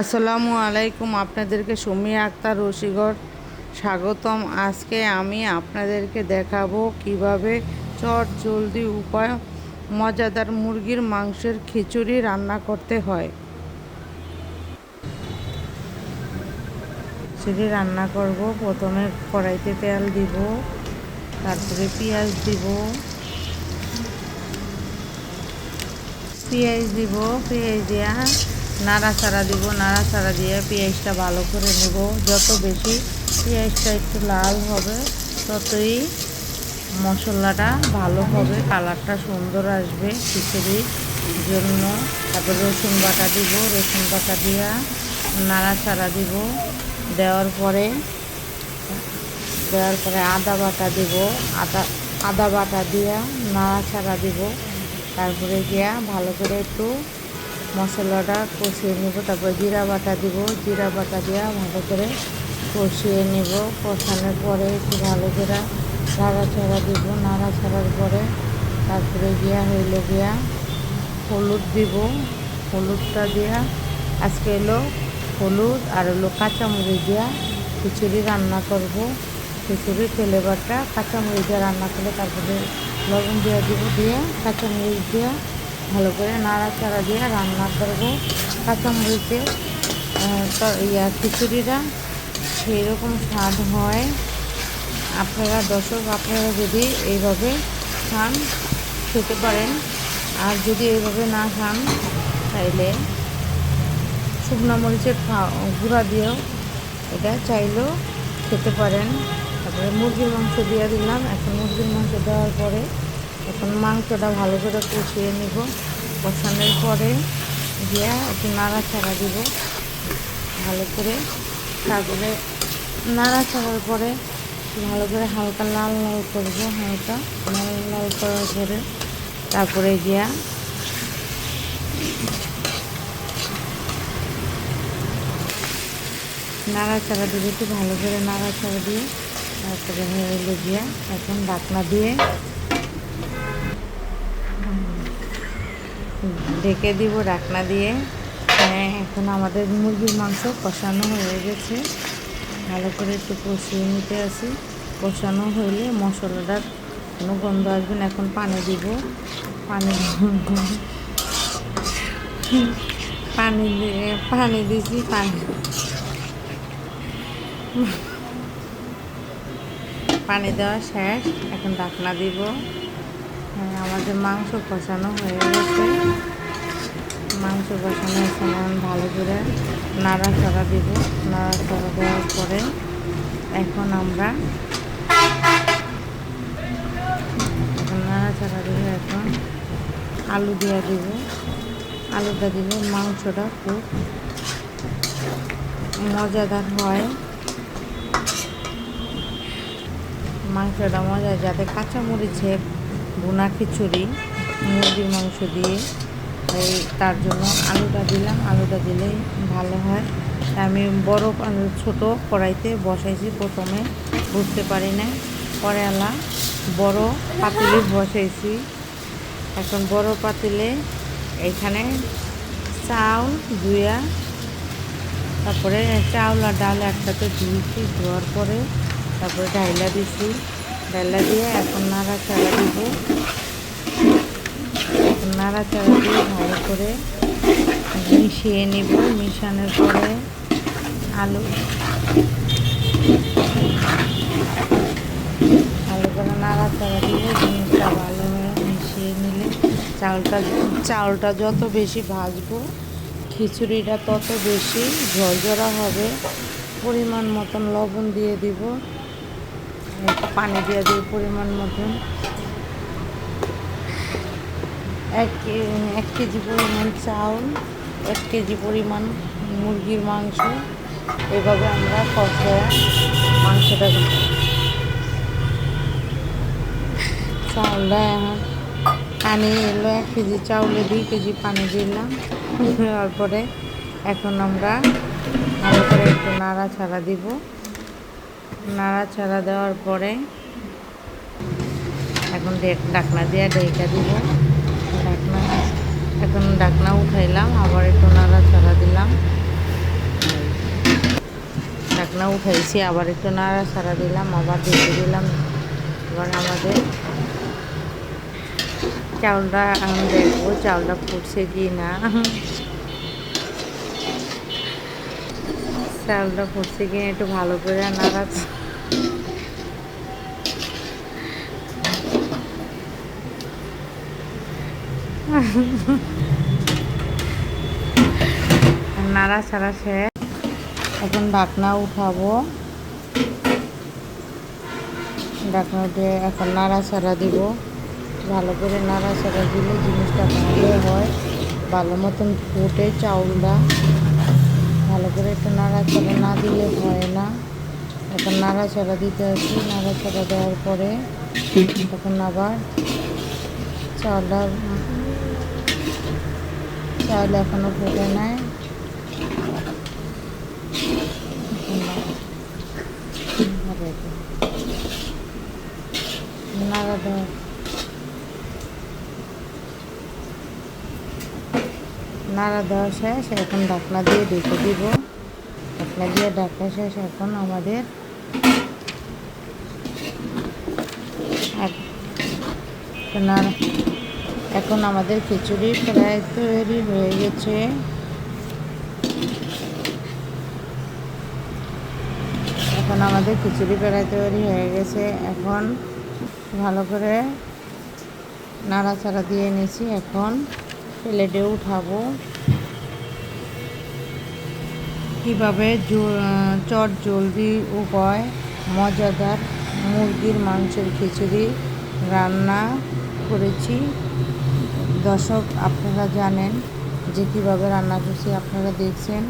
আসসালামু আলাইকুম, আপনাদেরকে সুমি আক্তার রশিগর স্বাগতম। আজকে আমি আপনাদেরকে দেখাবো কীভাবে চট জলদি উপায় মজাদার মুরগির মাংসের খিচুড়ি রান্না করতে হয়। খিচুড়ি রান্না করব, প্রথমে কড়াইতে তেল দিব, তারপরে পেঁয়াজ দিব পেঁয়াজ দিব, পেঁয়াজ দেওয়া নাড়াচাড়া দিব, নাড়াচাড়া দিয়ে পেঁয়াজটা ভালো করে নেব। যত বেশি পেঁয়াজটা একটু লাল হবে, ততই মশলাটা ভালো হবে, কালারটা সুন্দর আসবে খিচুড়ির জন্য। তারপর রসুন বাটা দিব, রসুন বাটা দিয়া নাড়াচাড়া দিব। দেওয়ার পরে দেওয়ার পরে আদা বাটা দিব, আদা আদা বাটা দিয়া নাড়াচাড়া দিব। তারপরে গিয়া ভালো করে একটু মশলাটা কষিয়ে নেব, তারপর জিরা বাটা দিব। জিরা বাটা দিয়া ভালো করে কষিয়ে নেব। কষানোর পরে একটু ভালো করে নাড়াচাড়া দিব। নাড়াচাড়ার পরে তারপরে গিয়া হইল গিয়া হলুদ দিব। হলুদটা দিয়া আজকে এলো হলুদ আর হলো কাঁচামরিচ দিয়া খিচুড়ি রান্না করব। খিচুড়ি ফ্লেভারটা কাঁচামরিচ দিয়ে রান্না করলে তারপরে লবণ দিয়ে দিব। দিয়ে কাঁচামরিচ দিয়ে ভালো করে নাড়াচাড়া দিয়ে রান্না করব। কাঁচামরিচে ইয়া খিচুড়িটা সেই রকম স্বাদ হয়। আপনারা দর্শক, আপনারা যদি এইভাবে খান, খেতে পারেন। আর যদি এইভাবে না খান, তাইলে শুকনো মরিচের গুঁড়া দিয়েও এটা চাইলেও খেতে পারেন। তারপরে মুরগির মাংস দিয়ে দিলাম। এখন মুরগির মাংস দেওয়ার পরে এখন মাংসটা ভালো করে কষিয়ে নিব। কষানোর পরে দিয়ে একটু নাড়াচাড়া দিব। ভালো করে তারপরে নাড়াচাড়ার পরে ভালো করে হালকা লাল লাল করব হালকা। লাল লাল করার পরে তারপরে গিয়া নাড়া নাড়াচাড়া দিয়ে একটু ভালো করে নাড়া নাড়াচাড়া দিয়ে তারপরে হয়ে গিয়া এখন ডাকনা দিয়ে ঢেকে দিব ডাকনা দিয়ে। হ্যাঁ এখন আমাদের মুরগির মাংস কষানো হয়ে গেছে। ভালো করে একটু কষিয়ে নিতে আসি কষানো হইলে মশলাটার কোনো গন্ধ আসবে না। এখন পানি দিব। পানি পানি দিয়ে, পানি দিছি, পানি। পানি দেওয়া শেষ। এখন ডাকনা দিব। হ্যাঁ আমাদের মাংস কষানো হয়ে গেছে। মাংস কষানো আমি ভালো করে নাড়াচাড়া দিব। নাড়াচাড়া দেওয়ার পরে এখন আমরা নাড়াচাড়া দিব এখন আলু দিয়ে দিব। আলুটা দিলে মাংসটা খুব মজাদার হয়। মাংসটা মজা যাতে কাঁচামরিচে বোনা খিচুড়ি, মুরগির মাংস দিয়ে। এই তার জন্য আলুটা দিলাম। আলুটা দিলেই ভালো হয়। আমি বড় ছোট কড়াইতে বসাইছি প্রথমে। বুঝতে পারি না। পরে আলা বড় পাতিলে বসাইছি। এখন বড় পাতিলে এখানে চাউল ধুয়া তারপরে চাউল আর ডাল একসাথে ধুয়েছি ধোয়ার পরে তারপরে ডাইলা দিছি। ডাইলা দিয়ে এখন নাড়াচাড়া দিব। এখন নাড়াচাড়া দিয়ে ভালো করে মিশিয়ে নিব। মিশানোর পরে আলু। ভালো করে নাড়াচাড়া দিয়ে জিনিসটা ভালো মিশিয়ে নিলে চাউলটা চাউলটা যত বেশি ভাজবো, খিচুড়িটা তত বেশি ঝরঝরা হবে। পরিমাণ মতন লবণ দিয়ে দিব। পানি দিয়ে দিব পরিমাণ মতন এক এক কেজি পরিমাণ চাউল, এক কেজি পরিমাণ মুরগির মাংস। এভাবে আমরা কষে মাংসটা চাউলটা পানি এলো, এক কেজি চাউলে দুই কেজি পানি দিলাম। দেওয়ার পরে এখন আমরা ভালো করে একটু নাড়াচাড়া দিব। নাড়াচাড়া দেওয়ার পরে এখন ডাকনা দিয়ে ঢেকে দিব। ঢাকনা এখন ডাকনা উঠাইলাম, আবার একটু নাড়াচাড়া দিলাম। ঢাকনা উঠাইছি, আবার একটু নাড়া ছাড়া দিলাম, আবার ঢেকে দিলাম। এবার আমাদের চাউলটা আমি দেখব চাউলটা ফুটছে কি না চাউলটা ফুটছে কি না একটু ভালো করে নাড়া নাড়া ছাড়া শেষ এখন ঢাকনা উঠাবো। ঢাকনা দিয়ে এখন নাড়াচাড়া দিব। ভালো করে নাড়াচাড়া দিলে জিনিসটা ভালো হয়। ভালো মতন ফুটে চাউলটা। ভালো করে একটু নাড়াচাড়া না দিলে হয় না এখন নাড়াচাড়া দিতে আসি নাড়াচাড়া দেওয়ার পরে তখন আবার চাউলটা চাউল এখনও ফুটে নেয় নাড়া দেওয়া নাড়া দেওয়া শেষ, এখন ঢাকনা দিয়ে ঢেকে দিব। ঢাকনা দিয়ে ঢাকা শেষ, এখন আমাদের এখন আমাদের খিচুড়ি প্রায় তৈরি হয়ে গেছে। এখন আমাদের খিচুড়ি প্রায় তৈরি হয়ে গেছে। এখন ভালো করে নাড়াচাড়া দিয়ে নিয়েছি। এখন প্লেটে উঠাবো। কীভাবে চট জলদি উপায় মজাদার মুরগির মাংসের খিচুড়ি রান্না করেছি। দর্শক, আপনারা জানেন যে কীভাবে রান্না করছি, আপনারা দেখছেন।